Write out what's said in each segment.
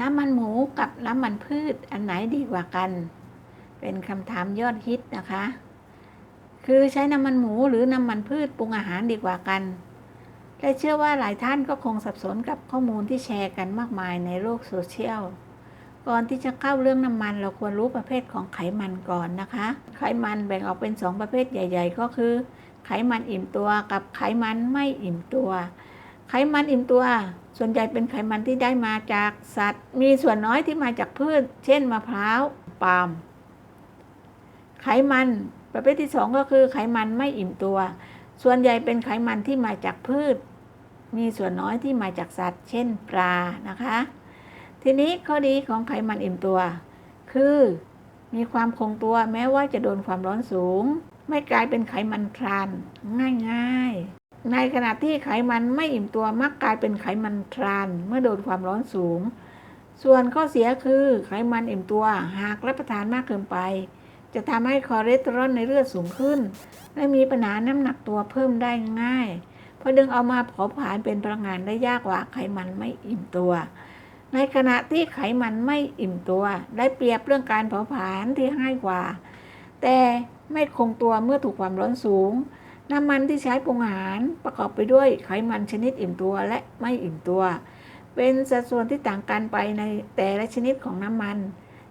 น้ำมันหมูกับน้ำมันพืชอันไหนดีกว่ากัน เป็นคำถามยอดฮิตนะคะ คือใช้น้ำมันหมูหรือน้ำมันพืชปรุงอาหารดีกว่ากันและเชื่อว่าหลายท่านก็คงสับสนกับข้อมูลที่แชร์กันมากมายในโลกโซเชียล ก่อนที่จะเข้าเรื่องน้ำมันเราควรรู้ประเภทของไขมันก่อนนะคะ ไขมันแบ่งออกเป็น 2 ประเภทใหญ่ ๆ ก็คือ ไขมันอิ่มตัวกับไขมันไม่อิ่มตัว ไขมันอิ่มตัว ส่วนใหญ่เป็นไขมันที่ได้มาจากสัตว์ มีส่วนน้อยที่มาจากพืช เช่นมะพร้าวปาล์มไขมันประเภทที่2ก็คือไขมันไม่อิ่มตัว ส่วนใหญ่เป็นไขมันที่มาจากพืช มีส่วนน้อยที่มาจากสัตว์ เช่นปลานะคะ ทีนี้ข้อดีของไขมันอิ่มตัว คือมีความคงตัวแม้ว่าจะโดนความร้อนสูง ไม่กลายเป็นไขมันทรานง่ายๆ ในขณะที่ไขมันไม่อิ่มตัวมักกลายเป็นไขมันทรานเมื่อโดนความร้อนสูง ส่วนข้อเสียคือไขมันอิ่มตัวหากรับประทานมากเกินไป จะทำให้คอเลสเตอรอลในเลือดสูงขึ้น และมีปัญหาน้ำหนักตัวเพิ่มได้ง่าย เพราะดึงเอามาเผาผลาญเป็นพลังงานได้ยากกว่าไขมันไม่อิ่มตัว ในขณะที่ไขมันไม่อิ่มตัว ได้เปรียบเรื่องการเผาผลาญที่ง่ายกว่า แต่ไม่คงตัวเมื่อถูกความร้อนสูง น้ำมันที่ใช้ปรุงอาหารประกอบไปด้วยไขมันชนิดอิ่มตัวและไม่อิ่มตัว เป็นสัดส่วนที่ต่างกันไปในแต่ละชนิดของน้ำมัน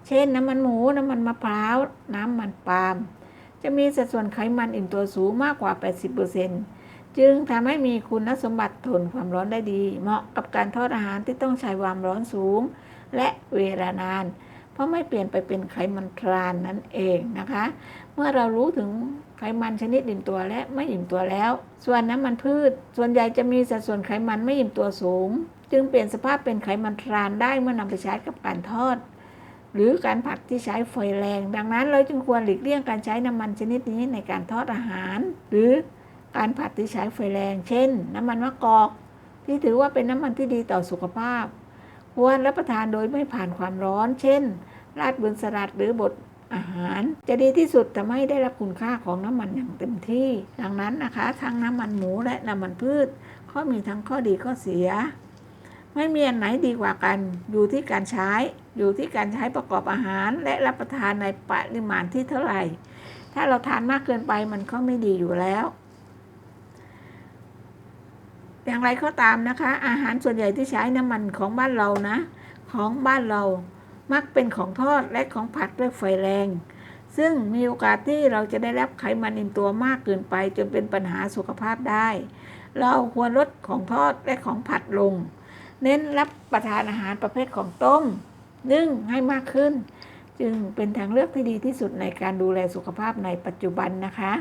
เช่น น้ำมันหมู น้ำมันมะพร้าว น้ำมันปาล์มจะมีสัดส่วนไขมันอิ่มตัวสูงมากกว่า 80%จึงทำให้มีคุณสมบัติทนความร้อนได้ดี เหมาะกับการทอดอาหารที่ต้องใช้ความร้อนสูง และเวลานานเพ ราะไม่เปลี่ยนไปเป็นไขมันทรานนั่นเองนะคะ เมื่อเรารู้ถึงไขมันชนิดอิ่มตัวและไม่อิ่มตัวแล้ว ส่วนน้ำมันพืช ส่วนใหญ่จะมีสัดส่วนไขมันไม่อิ่มตัวสูง จึงเปลี่ยนสภาพเป็นไขมันทรานได้เมื่อนำไปใช้กับการทอด หรือการผัดที่ใช้ไฟแรง ดังนั้นเราจึงควรหลีกเลี่ยงการใช้น้ำมันชนิดนี้ในการทอดอาหาร หรือการผัดที่ใช้ไฟแรง เช่น น้ำมันมะกอก ที่ถือว่าเป็นน้ำมันที่ดีต่อสุขภาพ ควรรับประทานโดยไม่ผ่านความร้อน เช่น ราดบนสลัดหรือบดอาหาร จะดีที่สุดทำให้ได้รับคุณค่าของน้ำมันอย่างเต็มที่ ดังนั้นนะคะ ทั้งน้ำมันหมูและน้ำมันพืช ก็มีทั้งข้อดีข้อเสีย ไม่มีอันไหนดีกว่ากัน อยู่ที่การใช้ อยู่ที่การใช้ประกอบอาหาร และรับประทานในปริมาณที่เท่าไหร่ ถ้าเราทานมากเกินไปมันก็ไม่ดีอยู่แล้วอย่างไรก็ตามนะคะ อาหารส่วนใหญ่ที่ใช้น้ำมันของบ้านเรานะ ของบ้านเรา มักเป็นของทอดและของผัดด้วยไฟแรง ซึ่งมีโอกาสที่เราจะได้รับไขมันอิ่มตัวมากเกินไป จนเป็นปัญหาสุขภาพได้ เราควรลดของทอดและของผัดลง เน้นรับประทานอาหารประเภทของต้มนึ่งให้มากขึ้น จึงเป็นทางเลือกที่ดีที่สุดในการดูแลสุขภาพในปัจจุบันนะคะ